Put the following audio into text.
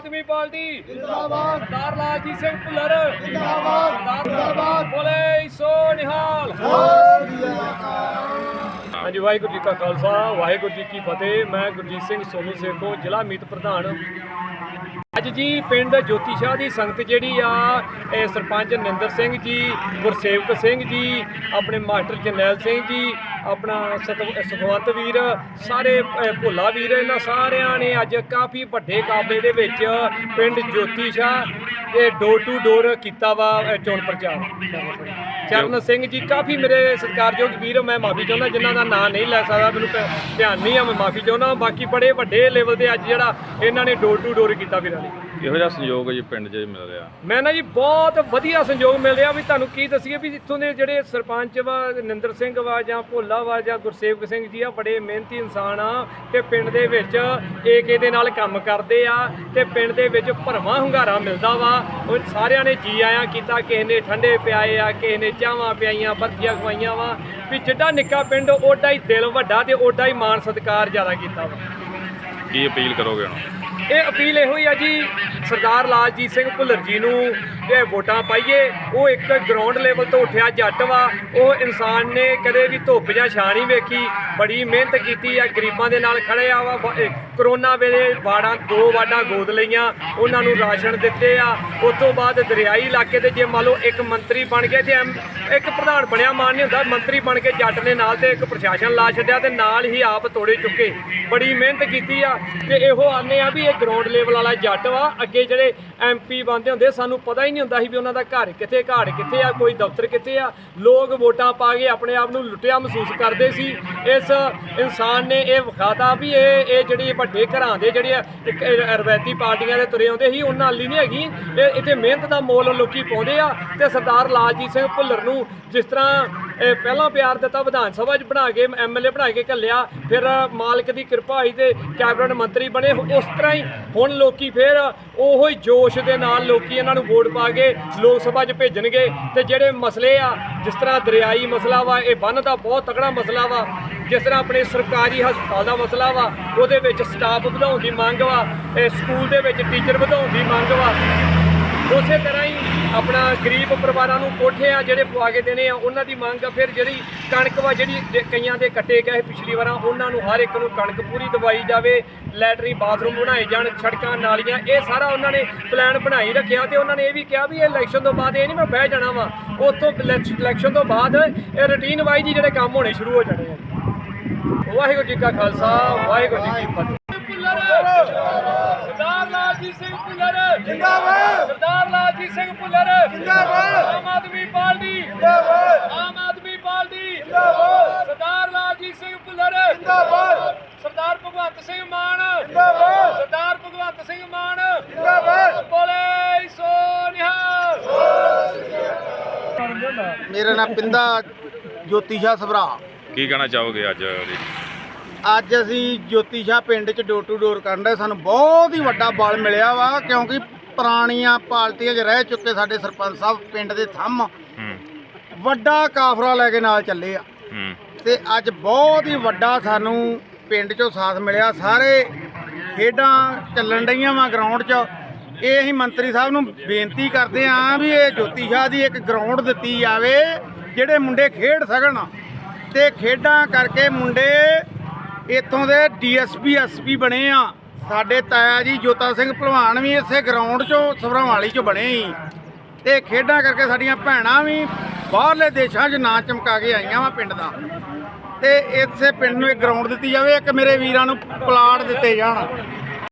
ਆਦਮੀ party. ਜਿੰਦਾਬਾਦ। ਸਰਦਾਰ ਲਾਲਜੀਤ ਸਿੰਘ ਭੁੱਲਰ। ਜਿੰਦਾਬਾਦ। ਜਿੰਦਾਬਾਦ। ਬੋਲੇ ਸੋ ਨਿਹਾਲ। ਹਾਂਜੀ ਵਾਹਿਗੁਰੂ ਜੀ ਕਾ ਖਾਲਸਾ ਵਾਹਿਗੁਰੂ ਜੀ ਕੀ ਫਤਿਹ। ਮੈਂ ਗੁਰਜੀਤ ਸਿੰਘ ਸੋਨੂ ਸੇਖੋਂ ਜ਼ਿਲ੍ਹਾ ਮੀਤ ਪ੍ਰਧਾਨ। ਅੱਜ ਜੀ ਪਿੰਡ ਜੋਤੀ ਸ਼ਾਹ ਦੀ ਸੰਗਤ ਜਿਹੜੀ ਆ ਇਹ ਸਰਪੰਚ ਨਿੰਦਰ ਸਿੰਘ ਜੀ ਗੁਰਸੇਵਕ ਸਿੰਘ ਜੀ ਆਪਣੇ ਮਾਸਟਰ ਜਰਨੈਲ ਸਿੰਘ ਜੀ ਆਪਣਾ ਸੁਖਵੰਤ ਵੀਰ ਸਾਰੇ ਭੋਲਾ ਵੀਰ ਇਹਨਾਂ ਸਾਰਿਆਂ ਨੇ ਅੱਜ ਕਾਫੀ ਵੱਡੇ ਕਾਫਲੇ ਦੇ ਵਿੱਚ ਪਿੰਡ ਜੋਤੀ ਸ਼ਾਹ ਇਹ ਡੋਰ ਟੂ ਡੋਰ ਕੀਤਾ ਵਾ ਚੋਣ ਪ੍ਰਚਾਰ। ਚਰਨ ਸਿੰਘ ਜੀ ਕਾਫੀ ਮੇਰੇ ਸਤਿਕਾਰਯੋਗ ਵੀਰ ਮੈਂ ਮਾਫੀ ਚਾਹੁੰਦਾ ਜਿਨ੍ਹਾਂ ਦਾ ਨਾਂ ਨਹੀਂ ਲੈ ਸਕਦਾ ਮੈਨੂੰ ਧਿਆਨ ਨਹੀਂ ਆ ਮੈਂ ਮਾਫੀ ਚਾਹੁੰਦਾ ਬਾਕੀ ਬੜੇ ਵੱਡੇ ਲੈਵਲ ਤੇ ਅੱਜ ਜਿਹੜਾ ਇਹਨਾਂ ਨੇ ਡੋਰ ਟੂ ਡੋਰ ਕੀਤਾ ਵੀਰਾਂ ਲਈ। ਇਹੋ ਜਿਹਾ ਸੰਯੋਗ ਜੀ ਪਿੰਡ 'ਚ ਮਿਲ ਰਿਹਾ? ਮੈਂ ਨਾ ਜੀ ਬਹੁਤ ਵਧੀਆ ਸੰਯੋਗ ਮਿਲ ਰਿਹਾ ਵੀ ਤੁਹਾਨੂੰ ਕੀ ਦੱਸੀਏ ਵੀ ਇੱਥੋਂ ਦੇ ਜਿਹੜੇ ਸਰਪੰਚ ਵਾ ਨਿੰਦਰ ਸਿੰਘ ਵਾ ਜਾਂ ਭੋਲਾ ਵਾ ਜਾਂ ਗੁਰਸੇਵਕ ਸਿੰਘ ਜੀ ਆ ਬੜੇ ਮਿਹਨਤੀ ਇਨਸਾਨ ਆ ਤੇ ਪਿੰਡ ਦੇ ਵਿੱਚ ਏਕੇ ਦੇ ਨਾਲ ਕੰਮ ਕਰਦੇ ਆ ਤੇ ਪਿੰਡ ਦੇ ਵਿੱਚ ਭਰਵਾਂ ਹੁੰਗਾਰਾ ਮਿਲਦਾ ਵਾ। ਉਹ ਸਾਰਿਆਂ ਨੇ ਜੀ ਆਇਆਂ ਕੀਤਾ ਕਿਸੇ ਨੇ ਠੰਡੇ ਪਿਆਏ ਆ ਕਿਸੇ ਨੇ ਚਾਹਾਂ ਪਿਆਈਆਂ ਬਰਫੀਆਂ ਖਵਾਈਆਂ ਵਾ। ਵੀ ਜਿੱਡਾ ਨਿੱਕਾ ਪਿੰਡ ਓਡਾ ਹੀ ਦਿਲ ਵੱਡਾ ਤੇ ਓਡਾ ਹੀ ਮਾਣ ਸਤਿਕਾਰ ਜ਼ਿਆਦਾ ਕੀਤਾ ਵਾ। ਕੀ ਅਪੀਲ ਕਰੋਗੇ ਹੁਣ? ਇਹ ਅਪੀਲ ਇਹੋ ਹੀ ਆ ਜੀ ਸਰਦਾਰ ਲਾਲਜੀਤ ਸਿੰਘ ਭੁੱਲਰ ਜੀ ਨੂੰ ਇਹ ਵੋਟਾਂ ਪਾਈਏ, ਉਹ ਇੱਕ ਗਰਾਊਂਡ ਲੈਵਲ ਤੋਂ ਉੱਠਿਆ, ਜੱਟ ਵਾ। ਉਹ ਇਨਸਾਨ ਨੇ ਕਦੇ ਵੀ ਧੁੱਪ ਜਾਂ ਛਾਂ ਨਹੀਂ ਵੇਖੀ। ਬੜੀ ਮਿਹਨਤ ਕੀਤੀ ਆ, ਗਰੀਬਾਂ ਦੇ ਨਾਲ ਖੜੇ ਆ ਵਾ। ਕਰੋਨਾ ਵੇਲੇ ਵਾੜਾਂ ਦੋ ਵਾੜਾਂ ਗੋਦ ਲਈਆਂ, ਉਹਨਾਂ ਨੂੰ ਰਾਸ਼ਨ ਦਿੱਤੇ ਆ। ਉਸ ਤੋਂ ਬਾਅਦ ਦਰਿਆਈ ਇਲਾਕੇ ਤੇ ਜੇ ਮੰਨ ਲਓ ਇੱਕ ਮੰਤਰੀ ਬਣ ਗਿਆ ਤੇ ਐਮ- ਇੱਕ ਪ੍ਰਧਾਨ ਬਣਿਆ, ਮਾਨ ਨਹੀਂ ਹੁੰਦਾ, ਮੰਤਰੀ ਬਣ ਕੇ ਜੱਟ ਨੇ ਨਾਲ ਤੇ ਇੱਕ ਪ੍ਰਸ਼ਾਸਨ ਲਾ ਛੱਡਿਆ ਤੇ ਨਾਲ ਹੀ ਆਪ ਤੋੜੇ ਚੁੱਕੇ। ਬੜੀ ਮਿਹਨਤ ਕੀਤੀ ਆ ਤੇ ਇਹੋ ਆਨੇ ਆ ਵੀ ਇਹ ਗਰਾਊਂਡ ਲੈਵਲ ਵਾਲਾ ਜੱਟ ਵਾ, ਅੱਗੇ ਜਿਹੜੇ ਐਮਪੀ ਬਣਦੇ ਹੁੰਦੇ ਸਾਨੂੰ ਪਤਾ ਹੀ ਨਹੀਂ ਹੁੰਦਾ ਸੀ ਵੀ ਉਹਨਾਂ ਦਾ ਘਰ ਕਿੱਥੇ ਘਾੜ ਕਿੱਥੇ ਆ ਕੋਈ ਦਫ਼ਤਰ ਕਿੱਥੇ ਆ। ਲੋਕ ਵੋਟਾਂ ਪਾ ਕੇ ਆਪਣੇ ਆਪ ਨੂੰ ਲੁੱਟਿਆ ਮਹਿਸੂਸ ਕਰਦੇ ਸੀ। ਇਸ ਇਨਸਾਨ ਨੇ ਇਹ ਵਿਖਾਤਾ ਵੀ ਇਹ ਇਹ ਜਿਹੜੀ ਵੱਡੇ ਘਰਾਂ ਦੇ ਜਿਹੜੇ ਆ, ਇੱਕ ਰਵਾਇਤੀ ਪਾਰਟੀਆਂ ਦੇ ਤੁਰੇ ਆਉਂਦੇ ਸੀ ਉਹਨਾਂ ਲਈ ਨਹੀਂ ਹੈਗੀ। ਇਹ ਇੱਥੇ ਮਿਹਨਤ ਦਾ ਮੋਲ ਲੋਕੀ ਪਾਉਂਦੇ ਆ ਤੇ ਸਰਦਾਰ ਲਾਲਜੀਤ ਸਿੰਘ ਭੁੱਲਰ ਨੂੰ ਜਿਸ ਤਰ੍ਹਾਂ ਇਹ ਪਹਿਲਾਂ ਪਿਆਰ ਦਿੱਤਾ, ਵਿਧਾਨ ਸਭਾ 'ਚ ਬਣਾ ਕੇ ਐਮਐਲਏ ਬਣਾ ਕੇ ਘੱਲਿਆ, ਫਿਰ ਮਾਲਕ ਦੀ ਕਿਰਪਾ ਹੋਈ ਤੇ ਕੈਬਨਿਟ ਮੰਤਰੀ ਬਣੇ। ਉਸ ਤਰ੍ਹਾਂ ਹੀ ਹੁਣ ਲੋਕੀ ਫਿਰ ਉਹੋ ਹੀ ਜੋਸ਼ ਦੇ ਨਾਲ ਲੋਕੀ ਇਹਨਾਂ ਨੂੰ ਵੋਟ ਪਾ ਕੇ ਲੋਕ ਸਭਾ 'ਚ ਭੇਜਣਗੇ। ਤੇ ਜਿਹੜੇ ਮਸਲੇ ਆ, ਜਿਸ ਤਰ੍ਹਾਂ ਦਰਿਆਈ ਮਸਲਾ ਵਾ, ਇਹ ਬੰਨ ਦਾ ਬਹੁਤ ਤਕੜਾ ਮਸਲਾ ਵਾ, ਜਿਸ ਤਰ੍ਹਾਂ ਆਪਣੇ ਸਰਕਾਰੀ ਹਸਪਤਾਲ ਦਾ ਮਸਲਾ ਵਾ, ਉਹਦੇ ਵਿੱਚ ਸਟਾਫ ਵਧਾਉਣ ਦੀ ਮੰਗ ਵਾ ਸਕੂਲ ਦੇ ਵਿੱਚ ਟੀਚਰ ਵਧਾਉਣ ਦੀ ਮੰਗ ਵਾ। ਉਸੇ ਤਰ੍ਹਾਂ ਹੀ ਆਪਣਾ ਗਰੀਬ ਪਰਿਵਾਰਾਂ ਨੂੰ ਕੋਠੇ ਆ ਜਿਹੜੇ ਪਵਾ ਕੇ ਦੇਣੇ ਆ ਉਹਨਾਂ ਦੀ ਮੰਗ ਆ। ਫਿਰ ਜਿਹੜੀ ਕਣਕ ਵਾ ਜਿਹੜੀ ਜੇ ਕਈਆਂ ਦੇ ਕੱਟੇ ਗਏ ਪਿਛਲੀ ਵਾਰਾਂ ਉਹਨਾਂ ਨੂੰ ਹਰ ਇੱਕ ਨੂੰ ਕਣਕ ਪੂਰੀ ਦਵਾਈ ਜਾਵੇ ਲੈਟਰੀ ਬਾਥਰੂਮ ਬਣਾਏ ਜਾਣ ਸੜਕਾਂ ਨਾਲੀਆਂ ਇਹ ਸਾਰਾ ਉਹਨਾਂ ਨੇ ਪਲਾਨ ਬਣਾਈ ਰੱਖਿਆ ਤੇ ਉਹਨਾਂ ਨੇ ਇਹ ਵੀ ਕਿਹਾ ਵੀ ਇਹ ਇਲੈਕਸ਼ਨ ਤੋਂ ਬਾਅਦ ਇਹ ਨਹੀਂ ਮੈਂ ਬਹਿ ਜਾਣਾ ਵਾ। ਉਸ ਤੋਂ ਇਲੈਕਸ਼ਨ ਤੋਂ ਬਾਅਦ ਇਹ ਰੁਟੀਨ ਵਾਈਜ਼ ਹੀ ਜਿਹੜੇ ਕੰਮ ਹੋਣੇ ਸ਼ੁਰੂ ਹੋ ਜਾਣੇ ਆ। ਵਾਹਿਗੁਰੂ ਜੀ ਕਾ ਖਾਲਸਾ ਵਾਹਿਗੁਰੂ ਜੀ ਕੀ ਫਤਿਹ। ਸਰਦਾਰ ਲਾਲਜੀਤ ਸਿੰਘ ਭੁੱਲਰ। ਜਿੰਦਾਬਾਦ! ਸਰਦਾਰ ਲਾਲਜੀਤ ਸਿੰਘ ਭੁੱਲਰ ਜਿੰਦਾਬਾਦ। ਆਮ ਆਦਮੀ ਪਾਰਟੀ। ਜਿੰਦਾਬਾਦ। ਆਮ ਆਦਮੀ ਪਾਰਟੀ। ਜਿੰਦਾਬਾਦ। ਸਰਦਾਰ ਲਾਲਜੀਤ ਸਿੰਘ ਭੁੱਲਰ ਜਿੰਦਾਬਾਦ। ਸਰਦਾਰ ਭਗਵੰਤ ਸਿੰਘ ਮਾਨ। ਜਿੰਦਾਬਾਦ। ਸਰਦਾਰ ਭਗਵੰਤ ਸਿੰਘ ਮਾਨ। ਜਿੰਦਾਬਾਦ। ਬੋਲੇ ਸੋ ਨਿਹਾਲ ਮੇਰਾ ਨਾਮ ਪਿੰਦਾ ਜੋਤੀ ਸ਼ਾਹ ਸਭਰਾ। ਕੀ ਕਹਿਣਾ ਚਾਹੋਗੇ ਅੱਜ ਅੱਜ ਅਸੀਂ ਜੋਤੀ ਸ਼ਾਹ ਪਿੰਡ 'ਚ ਡੋਰ ਟੂ ਡੋਰ ਕਰਨ ਦੇ ਸਾਨੂੰ ਬਹੁਤ ਹੀ ਵੱਡਾ ਬਲ ਮਿਲਿਆ ਵਾ ਕਿਉਂਕਿ ਪੁਰਾਣੀਆਂ ਪਾਰਟੀਆਂ 'ਚ ਰਹਿ ਚੁੱਕੇ ਸਾਡੇ ਸਰਪੰਚ ਸਾਹਿਬ ਪਿੰਡ ਦੇ ਥੰਮ। ਵੱਡਾ ਕਾਫਰਾ ਲੈ ਕੇ ਨਾਲ ਚੱਲੇ ਆ। ਤੇ ਅੱਜ ਬਹੁਤ ਹੀ ਵੱਡਾ ਸਾਨੂੰ ਪਿੰਡ 'ਚੋਂ ਸਾਥ ਮਿਲਿਆ। ਸਾਰੇ ਖੇਡਾਂ ਚੱਲਣ ਡਈਆਂ ਵਾ ਗਰਾਊਂਡ 'ਚ। ਇਹ ਅਸੀਂ ਮੰਤਰੀ ਸਾਹਿਬ ਨੂੰ ਬੇਨਤੀ ਕਰਦੇ ਆਂ ਵੀ ਇਹ ਜੋਤੀ ਸ਼ਾਹ ਦੀ ਇੱਕ ਗਰਾਊਂਡ ਦਿੱਤੀ ਜਾਵੇ ਜਿਹੜੇ ਮੁੰਡੇ ਖੇਡ ਸਕਣ। ਤੇ ਖੇਡਾਂ ਕਰਕੇ ਮੁੰਡੇ ਇੱਥੋਂ ਦੇ ਡੀਐਸਪੀ ਐਸਪੀ ਬਣੇ ਆ। ਸਾਡੇ ਤਾਇਆ ਜੀ ਜੋਤਾ ਸਿੰਘ ਭਲਵਾਨ ਵੀ ਇਸੇ ਗਰਾਊਂਡ 'ਚੋਂ, ਸਭਰਾਵਾਲੀ 'ਚੋਂ ਬਣੇ ਸੀ। ਤੇ ਖੇਡਾਂ ਕਰਕੇ ਸਾਡੀਆਂ ਭੈਣਾਂ ਵੀ ਬਾਹਰਲੇ ਦੇਸ਼ਾਂ 'ਚ ਨਾਂ ਚਮਕਾ ਕੇ ਆਈਆਂ ਵਾ ਪਿੰਡ ਦਾ। ਤੇ ਇਸੇ ਪਿੰਡ ਨੂੰ ਇੱਕ ਗਰਾਊਂਡ ਦਿੱਤੀ ਜਾਵੇ, ਇੱਕ ਮੇਰੇ ਵੀਰਾਂ ਨੂੰ ਪਲਾਟ ਦਿੱਤੇ ਜਾਣ।